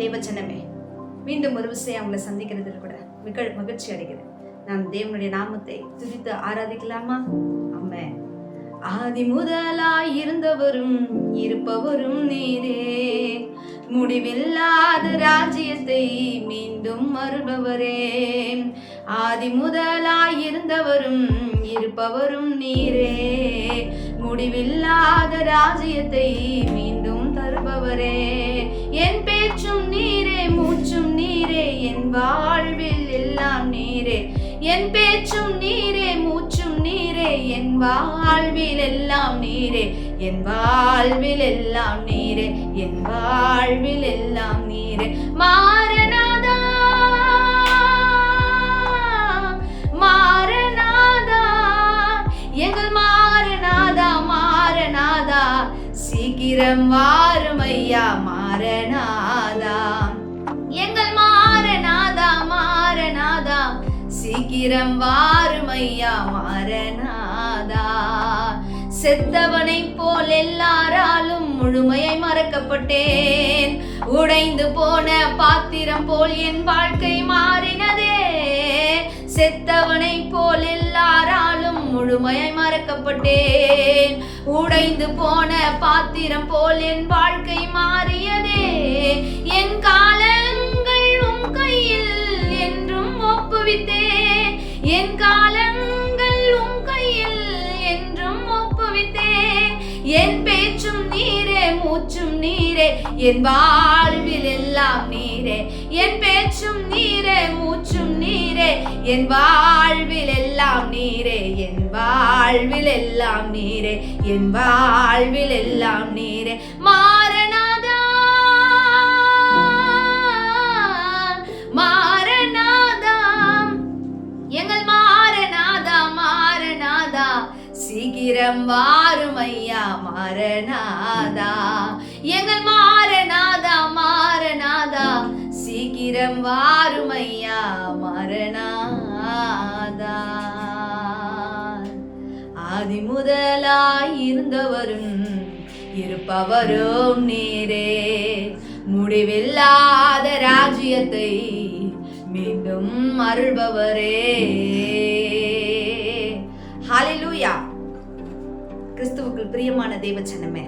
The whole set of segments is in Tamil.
தேவஜனமே மீண்டும் ஒரு விஷயம் அவங்களை சந்திக்கிறதுல கூட மிக மகிழ்ச்சி அடைகிறேன். நான் தேவனுடைய நாமத்தை துதித்து ஆராதிக்கலாமா? அம்மே ஆதி முதலாய் இருந்தவரும் இருப்பவரும் நீரே. முடிவில்லாத ராஜ்யத்தை மீண்டும் வருபவரே ஆதி முதலாய் இருந்தவரும் இருப்பவரும் நீரே. முடிவில்லாத ராஜ்யத்தை மீண்டும் தருபவரே. என் பேச்சும் நீரே மூச்சும் நீரே என் வாழ்வில் எல்லாம் நீரே. என் பேச்சும் நீரே மூச்சும் நீரே என் வாழ்வில் எல்லாம் நீரே. என் வாழ்வில் எல்லாம் நீரே என் வாழ்வில் எல்லாம் நீரே. மாறனாதா மாறனாதா எங்கள் மாறனாதா மாறனாதா. சீக்கிரம் வாருமையா மாறனாதா. எங்கள் மாறனாதா மாறனாதா. சீக்கிரம் வாரும் ஐயா மாறனாதா. செத்தவனை போல் எல்லாராலும் முழுமையை மறக்கப்பட்டேன். உடைந்து போன பாத்திரம் போல் என் வாழ்க்கை மாறினதே. செத்தவனை போல் எல்லாராலும் முழுமையை மறக்கப்பட்டேன். உடைந்து போன பாத்திரம் போல் என் வாழ்க்கை மாறியதே. என் காலங்கள் உம் கையில் என்றும் ஒப்புவித்தே. என் காலங்கள் உம் கையில் என்றும் ஒப்புவித்தே. என் பேச்சும் நீரே மூச்சும் நீரே என் வாழ்வில் எல்லாம் நீரே. என் பேச்சும் நீரே மூச்சும் நீரே என் வாழ்வில் எல்லாம் நீரே. என் வாழ்வில் எல்லாம் நீரே என் வாழ்வில் எல்லாம் நீரே. மா மாறனாதா. எங்கள் மாறனாதா மாறனாதா. சீக்கிரம் வாருமையா ஐயா மாறனாதா. ஆதி முதலாய் இருந்தவரும் இருப்பவரும் நீரே. முடிவில்லாத ராஜ்யத்தை மீண்டும் அருள்பவரே. கிறிஸ்துவுக்குள் பிரியமான தேவச்சனமே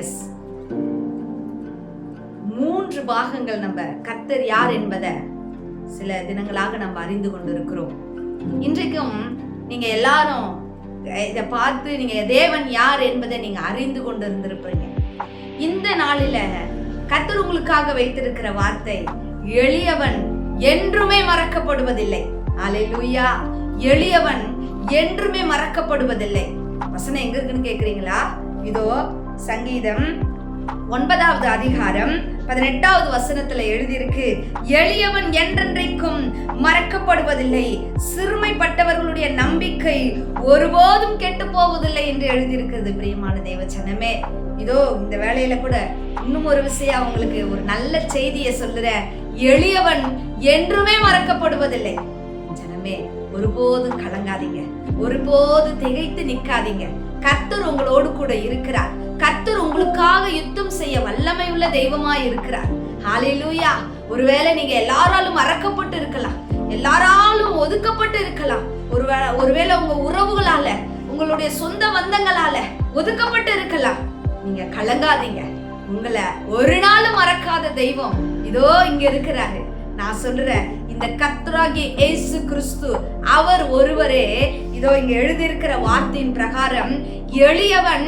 எஸ் மூன்று பாகங்கள் நம்ம கத்தர் யார் என்பதை சில தினங்களாக நம்ம அறிந்து கொண்டிருக்கிறோம். இன்றைக்கும் நீங்க எல்லாரும் இதை பார்த்து நீங்க தேவன் யார் என்பதை நீங்க அறிந்து கொண்டு இருந்திருப்பீங்க இந்த நாளில கத்தர் உங்களுக்காக வைத்திருக்கிற வார்த்தை எளியவன் என்றுமே மறக்கப்படுவதில்லை. அலை எளியவன் என்றுமே மறக்கப்படுவதில்லை. வசனம் எங்க இருக்குன்னு கேக்குறீங்களா? இதோ சங்கீதம் ஒன்பதாவது அதிகாரம் பதினெட்டாவது வசனத்துல எழுதியிருக்கு எளியவன் என்றென்றைக்கும் மறக்கப்படுவதில்லை. சிறுமைப்பட்டவர்களுடைய நம்பிக்கை ஒருபோதும் கெட்டு போவதில்லை என்று எழுதியிருக்கிறது பிரியமான தேவச்சனமே இதோ இந்த வேலையில கூட இன்னும் ஒரு விஷயம் அவங்களுக்கு ஒரு நல்ல செய்தியை சொல்லுற எளியவன் என்றுமே மறக்கப்படுவதில்லை. ஜனமே ஒருபோதும் கலங்காதீங்க. ஒருபோது திகைத்து நிற்காதீங்க. கர்த்தர் உங்களோடு கூட இருக்கிறார். கர்த்தர் உங்களுக்காக யுத்தம் செய்ய வல்லமை உள்ள தெய்வமாய் இருக்கிறார். ஹalleluya ஒருவேளை நீங்க எல்லாராலும் மறக்கப்பட்டு இருக்கலாம். எல்லாராலும் ஒதுக்கப்பட்டு இருக்கலாம். ஒருவேளை ஒருவேளை உங்க உறவுகளால உங்களுடைய சொந்த பந்தங்களால ஒதுக்கப்பட்டு இருக்கலாம். நீங்க கலங்காதீங்க. உங்களை ஒரு நாளும் மறக்காத தெய்வம் இதோ இங்க இருக்கிறாரு. நான் சொல்றேன் இந்த கத்ராகி ஏசு கிறிஸ்து அவர் ஒருவரே இதோ இங்க எழுதியிருக்கிற வார்த்தையின் பிரகாரம் எளியவன்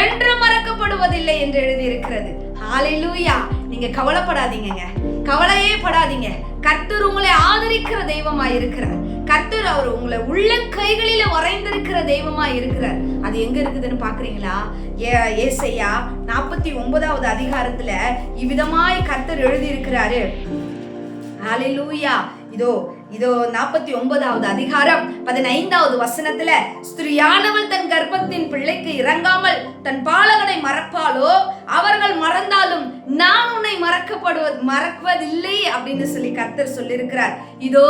என்று மறக்கப்படுவதில்லை என்று எழுதியிருக்கிறது. ஹாலிலூயா நீங்க கவலைப்படாதீங்க கவலையே படாதீங்க. கர்த்தர் உங்களை ஆதரிக்கிற தெய்வமா இருக்கிறார் கர்த்தர் அவர் உங்களை உள்ள கைகளில வரைந்திருக்கிற தெய்வமா இருக்கிறார் அது எங்க இருக்குதுன்னு பாக்குறீங்களா? ஏ ஏசையா நாற்பத்தி ஒன்பதாவது அதிகாரத்துல இவ்விதமாய் கர்த்தர் எழுதி இருக்கிறாரு ஹalleluya இதோ இதோ நாற்பத்தி ஒன்பதாவது அதிகாரம் பதினைந்தாவது வசனத்துல ஸ்திரியானவள் தன் கர்ப்பத்தின் பிள்ளைக்கு இறங்காமல் தன் பாலகனை மறப்பாளோ? அவர்கள் மறந்தாலும் நான் உன்னை மறக்கப்படுவது மறக்குவதில்லை அப்படின்னு சொல்லி கர்த்தர் சொல்லியிருக்கிறார். இதோ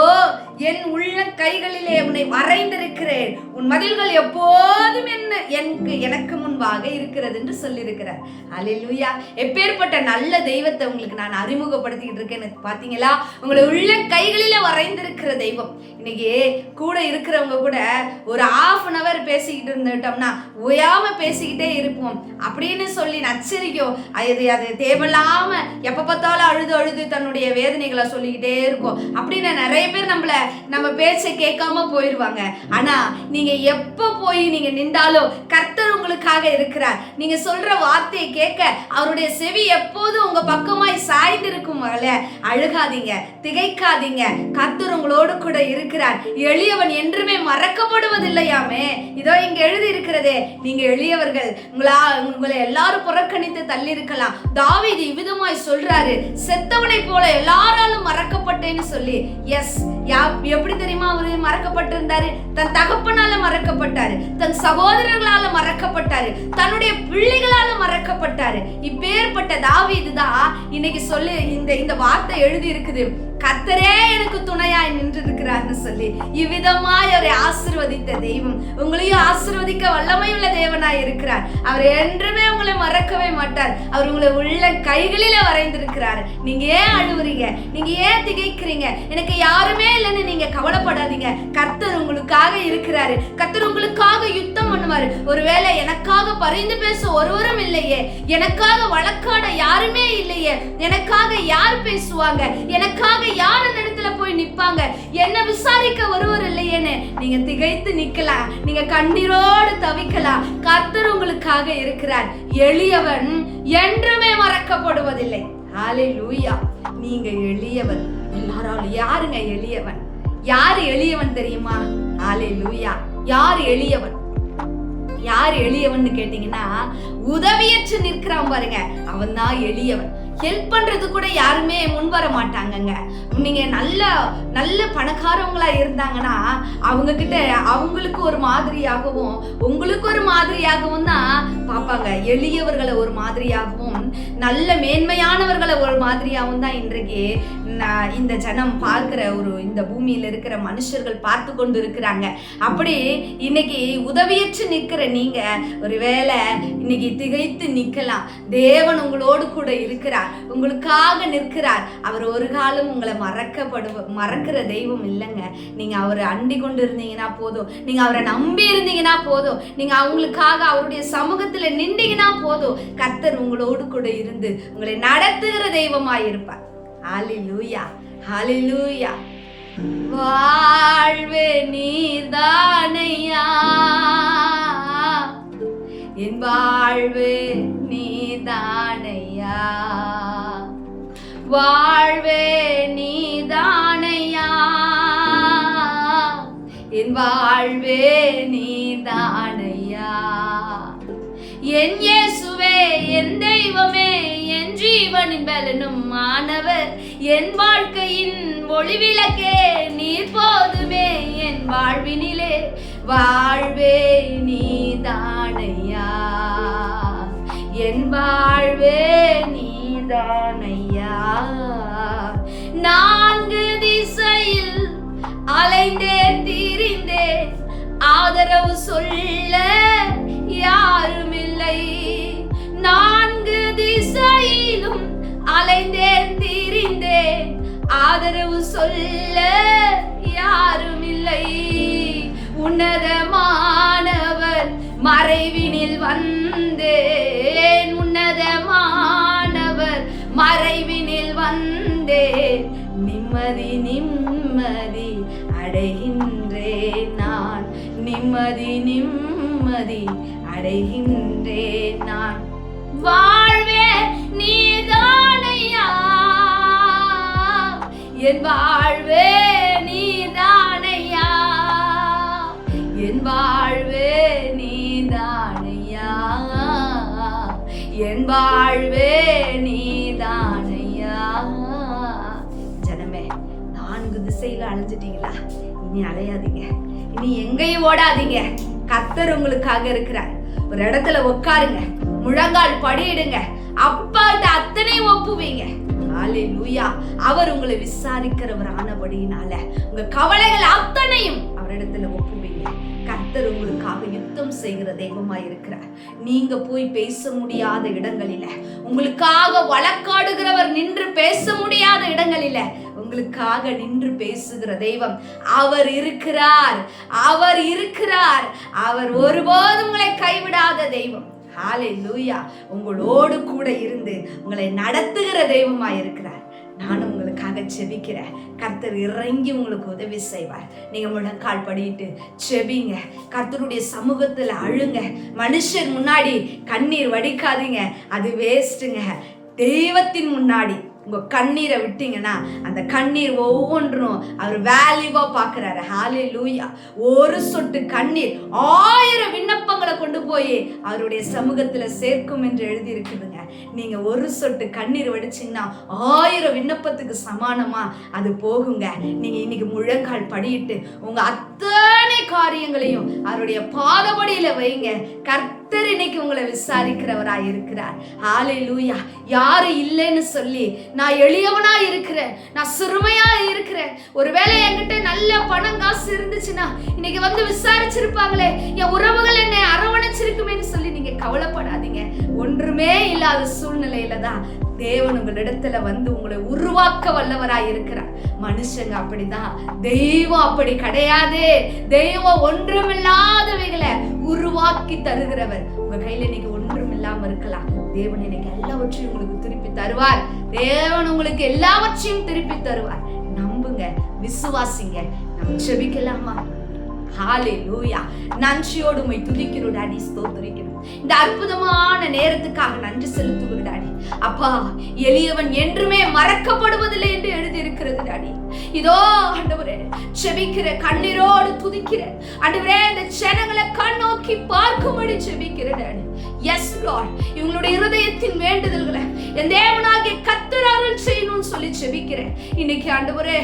என் உள்ள கைகளிலே உன்னை வரைந்திருக்கிறேன். உன் மதில்கள் எப்போதும் என்ன எனக்கு எனக்கு முன்பாக இருக்கிறது என்று சொல்லியிருக்கிறார். அலிலுயா எப்பேற்பட்ட நல்ல தெய்வத்தை உங்களுக்கு நான் அறிமுகப்படுத்திக்கிட்டு இருக்கேன். பார்த்தீங்களா? உங்களை உள்ள கைகளில வரைந்திருக்கிற தெய்வம். இன்னைக்கு கூட இருக்கிறவங்க கூட ஒரு ஆஃப் அன் அவர் பேசிக்கிட்டு இருந்துட்டோம்னா ஓயாம பேசிக்கிட்டே இருப்போம். அப்படின்னு சொல்லி ஐயோ அது அது தேவையில்லாம எப்ப பார்த்தாலும் அழுது அழுது தன்னுடைய வேதனைகளை சொல்லிக்கிட்டே இருக்கும். அப்படின்னு நிறைய பேர் நம்மள நம்ம பேச்சை கேட்காம போயிடுவாங்க ஆனா நீங்க எப்ப போய் நீங்க நின்றாலும் கர்த்தர் உங்களுக்காக இருக்கிறார். நீங்க சொல்ற வார்த்தையை கேட்க அவருடைய செவி எப்போதும் உங்க பக்கமாய் சாய்ந்து இருக்கும் அழுகாதீங்க திகைக்காதீங்க. கர்த்தர் உங்களோடு கூட இருக்கிறார். எளியவன் என்றுமே மறக்கப்படுவதில்லையாமே. இதோ இங்க எழுதி இருக்கிறதே நீங்க எளியவர்கள். உங்களா உங்களை எல்லாரும் புறக்கணித்து தள்ளி இருக்கலாம் தாவீது இவ்விதமாய் சொல்றாரு செத்தவனை போல எல்லாராலும் மறக்கப்பட்டேன்னு சொல்லி. எஸ் யா எப்படி தெரியுமா அவரு மறக்கப்பட்டிருந்தாரு? தன் தகப்பனால மறக்கப்பட்டாரு தன் சகோதரர்களால மறக்கப்பட்டாரு தன்னுடைய பிள்ளைகளால மறக்கப்பட்டாரு. இப்பேற்பட்ட தாவீது தான் இன்னைக்கு சொல்லி இந்த இந்த வார்த்தை எழுதி இருக்குது கத்தரே எனக்கு துணையாய் நின்றிருக்கிறார்னு சொல்லி இவ்விதமாய் அவரை ஆசிர்வதித்த தெய்வம். உங்களையும் ஆசிர்வதிக்க வல்லமையுள்ள தேவனாய் இருக்கிறார். அவர் என்றுமே உங்களை மறக்கவே மாட்டார். அவர் உங்களை உள்ள கைகளில வரைந்திருக்கிறார். நீங்க ஏன் அழுவுறீங்க? நீங்க ஏன் திகைக்கிறீங்க? எனக்கு யாருமே இல்லைன்னு நீங்க கவலைப்படாதீங்க. கர்த்தர் உங்களுக்காக இருக்கிறாரு. கர்த்தர் உங்களுக்காக யுத்தம் பண்ணுவாரு. ஒருவேளை எனக்காக பரிந்து பேச ஒருவரும் இல்லையே. எனக்காக வழக்காட யாருமே இல்லையே. எனக்காக யார் பேசுவாங்க? எனக்காக யார் அந்த இடத்துல போய் நிப்பாங்க? என்ன விசாரிக்க ஒருவர் இல்லையேன்னு நீங்க திகைத்து நிக்கலாம். நீங்க கண்ணீரோடு தவிக்கலாம். கர்த்தர் உங்களுக்காக இருக்கிறார். எளியவன் என்றுமே மறக்கப்படுவதில்லை. ஹாலே லூயா நீங்க எளியவன். எல்லாராலும் யாருங்க எளியவன்? யாரு எளியவன் தெரியுமா? ஆலே லூயா யார் எளியவன்? யார் எளியவன் கேட்டீங்கன்னா உதவியற்று நிற்கிறான் பாருங்க. அவன் தான் எளியவன். ஹெல்ப் பண்றது கூட யாருமே முன் வர மாட்டாங்கங்க. நீங்க நல்ல நல்ல பணக்காரவங்களா இருந்தாங்கன்னா அவங்க கிட்ட அவங்களுக்கு ஒரு மாதிரியாகவும் உங்களுக்கு ஒரு மாதிரியாகவும் தான் பார்ப்பாங்க. எளியவர்களை ஒரு மாதிரியாகவும் நல்ல மேன்மையானவர்களை ஒரு மாதிரியாகவும் தான் இன்றைக்கு இந்த ஜனம் பார்க்குற ஒரு இந்த பூமியில் இருக்கிற மனுஷர்கள் பார்த்து கொண்டு இருக்கிறாங்க. அப்படி இன்னைக்கு உதவியற்று நிற்கிற நீங்க ஒருவேளை இன்னைக்கு திகைத்து நிற்கலாம் தேவன் உங்களோடு கூட இருக்கிறார். உங்களுக்காக நிற்கிறார். அவர் ஒரு காலம் உங்களை மறக்கப்படுவ மறக்கிற தெய்வம் இல்லைங்க. நீங்க அவரை அண்டி கொண்டு இருந்தீங்கன்னா போதும். நீங்க அவரை நம்பி இருந்தீங்கன்னா போதும். நீங்க அவங்களுக்காக அவருடைய சமூகத்துல நின்றீங்கன்னா போதும். கர்த்தர் உங்களோடு கூட இருந்து உங்களை நடத்துகிற தெய்வமாய் இருப்பார். ஹalleluya. லூயா வாழ்வே நீதான் வாழ்வே நீதானையா என் வாழ்வே நீதானையா என் இயேசுவே என் தெய்வமே என் ஜீவனின் பலனும் மாணவர் என் வாழ்க்கையின் ஒளிவிளக்கே நீர் போதுமே என் வாழ்வினிலே. வாழ்வே நீதானையா என் வாழ்வே நீதானையா நான்கு திசையில் அலைந்தே திரிந்தேன். ஆதரவு சொல்ல யாருமில்லை. நான்கு திசையிலும் அலைந்தே திரிந்தே ஆதரவு சொல்ல யாருமில்லை. உன்னதமானவர் மறைவினில் வந்தேன். உன்னதமானவர் மறைவினில் நிம்மதி நிம்மதி அடைகின்றேன் நான். நிம்மதி நிம்மதி அடைகின்றேன் நான். வாழ்வே நீதானையா? என் வாழ்வே நீதானையா? என் வாழ்வே நீதானையா? என் வாழ்வே நான்கு திசையில அலைஞ்சிட்டீங்களா? இனி அலையாதீங்க. இனி எங்கேயும் ஓடாதீங்க. கத்தர் உங்களுக்காக இருக்கிறார். ஒரு இடத்துல உட்காருங்க. முழங்கால் படியிடுங்க. அப்பாட்ட அத்தனை ஒப்புவீங்க. ஹalleluya. அவர் உங்களை விசாரிக்கிறவர் ஆனபடியினால உங்க கவலைகள் அத்தனையும் அவரிடத்துல ஒப்புவீங்க. கர்த்தர் உங்களுக்காக யுத்தம் செய்கிற தெய்வமா இருக்கிறார். நீங்க போய் பேச முடியாத இடங்களில உங்களுக்காக வழக்காடுகிறவர் நின்று பேச முடியாத இடங்களில உங்களுக்காக நின்று பேசுகிற தெய்வம் அவர் இருக்கிறார். அவர் இருக்கிறார். அவர் ஒருபோதும் உங்களை கைவிடாத தெய்வம். ஹாலே லூயா உங்களோடு கூட இருந்து உங்களை நடத்துகிற தெய்வமா இருக்கிறார். நானும் உங்களுக்காக செபிக்கிறேன் கர்த்தர் இறங்கி உங்களுக்கு உதவி செய்வார். நீங்க முழங்கால் படிட்டு செபிங்க கர்த்தருடைய சமூகத்துல அழுங்க. மனுஷன் முன்னாடி கண்ணீர் வடிக்காதீங்க. அது வேஸ்ட்டுங்க தெய்வத்தின் முன்னாடி உங்க கண்ணீரை விட்டீங்கன்னா அந்த கண்ணீர் ஒவ்வொன்றும் அவர் வேல்யூவா பாக்குறாரு ஹாலே லூயா ஒரு சொட்டு கண்ணீர் ஆயிரம் விண்ணப்பங்களை கொண்டு போய் அவருடைய சமூகத்துல சேர்க்கும் என்று எழுதி இருக்குதுங்க நீங்க ஒரு சொட்டு கண்ணீர் வடிச்சீங்கன்னா ஆயிரம் விண்ணப்பத்துக்கு சமானமா அது போகுங்க. நீங்க இன்னைக்கு முழங்கால் படியிட்டு உங்க அத்தனை காரியங்களையும் அவருடைய பாதபடியில வைங்க. கர்த்தர் இன்னைக்கு உங்களை விசாரிக்கிறவராய் இருக்கிறார். ஆலை லூயா யாரு இல்லைன்னு சொல்லி நான் எளியவனா இருக்கிறேன். நான் சிறுமையா இருக்கிறேன். ஒருவேளை என்கிட்ட நல்ல பணம் காசு இருந்துச்சுன்னா இன்னைக்கு வந்து விசாரிச்சிருப்பாங்களே என் உறவுகள் என்னை அரவணைச்சிருக்குமேன்னு சொல்லி நீங்க கவலைப்படாதீங்க. ஒன்றுமே இல்லாத சூழ்நிலையில தான் தேவன் உங்களிடத்துல வந்து உங்களை உருவாக்க வல்லவராய் இருக்கிறார். மனுஷங்க அப்படிதான். தெய்வம் அப்படி கிடையாது. தெய்வம் ஒன்றுமில்லாதவைகளை உருவாக்கி தருகிறவர் உங்க கையில இன்னைக்கு ஒன்றும் இல்லாம இருக்கலாம். தேவன் இன்னைக்கு எல்லாவற்றையும் உங்களுக்கு திருப்பி தருவார். தேவன் உங்களுக்கு எல்லாவற்றையும் திருப்பி தருவார். நம்புங்க விசுவாசிங்க. நம்ம செபிக்கலாமா ஹாலே லூயா நன்றியோடு உண்மை துதிக்கிறோம் டாடி ஸ்தோத்தரிக்கிறோம். இந்த அற்புதமான நேரத்துக்காக நன்றி செலுத்துகிறோம் டாடி அப்பா எளியவன் என்றுமே மறக்கப்படுவதில்லை என்று எழுதி இருக்கிறது டாடி இதோ ஆண்டவரே செபிக்கிற கண்ணீரோடு துதிக்கிற. ஆண்டவரே இந்த ஜனங்களை கண் நோக்கி பார்க்கும்படி செபிக்கிற டாடி எஸ் லார்ட் இவங்களுடைய இருதயத்தின் வேண்டுதல்களை என் தேவனாகிய கத்தர் அருள் செய்யணும்னு சொல்லி செபிக்கிறேன் இன்னைக்கு ஆண்டவரே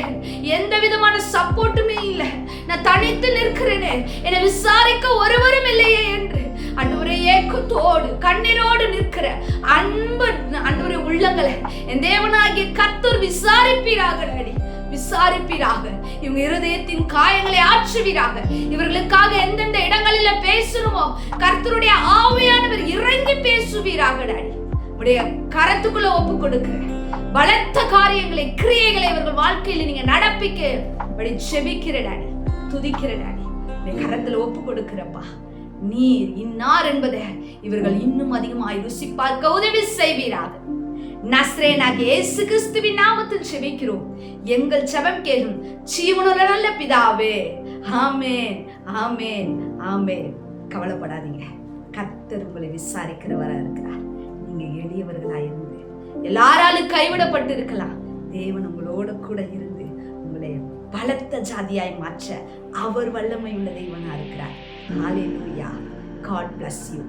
எந்த விதமான சப்போர்ட்டுமே இல்லை. நான் தனித்து நிற்கிறேனே. என்னை விசாரிக்க ஒருவரும் இல்லையே என்று. அன்றுவரே ஏக்கத்தோடு கண்ணீரோடு நிற்கிற அன்பு அன்றுவரே உள்ளங்களை என் தேவனாகிய கத்தர் விசாரிப்பீராக அடி விசாரிப்பீராக. இவங்க இருதயத்தின் காயங்களை ஆற்றுவீராக. இவர்களுக்காக எந்தெந்த இடங்களில பேசணுமோ கர்த்தருடைய ஆவியானவர் இறங்கி பேசுவீராக உடைய கரத்துக்குள்ள ஒப்பு கொடுக்கிறேன் பலத்த காரியங்களை கிரியைகளை இவர்கள் வாழ்க்கையில நீங்க நடப்பிக்க அப்படி செபிக்கிற டாடி. துதிக்கிற டாடி. உடைய கரத்துல ஒப்பு கொடுக்கிறப்பா நீர் இன்னார் என்பதை இவர்கள் இன்னும் அதிகமாய் ருசி பார்க்க உதவி செய்வீராக. நஸ்ரேனாகிய இயேசு கிறிஸ்துவின் நாமத்தில் செபிக்கிறோம் எங்கள் செபம் கேளும் ஜீவனுள்ள நல்ல பிதாவே. ஆமேன் ஆமேன் ஆமேன். கவலைப்படாதீங்க. கர்த்தர் உங்களை விசாரிக்கிறவரா இருக்கிறார். நீங்க எளியவர்களா இருந்து எல்லாராலும் கைவிடப்பட்டு இருக்கலாம் தேவன் உங்களோட கூட இருந்து உங்களை பலத்த ஜாதியாய் மாற்ற அவர் வல்லமை உள்ள தெய்வனா இருக்கிறார். ஹalleluya காட் bless யூ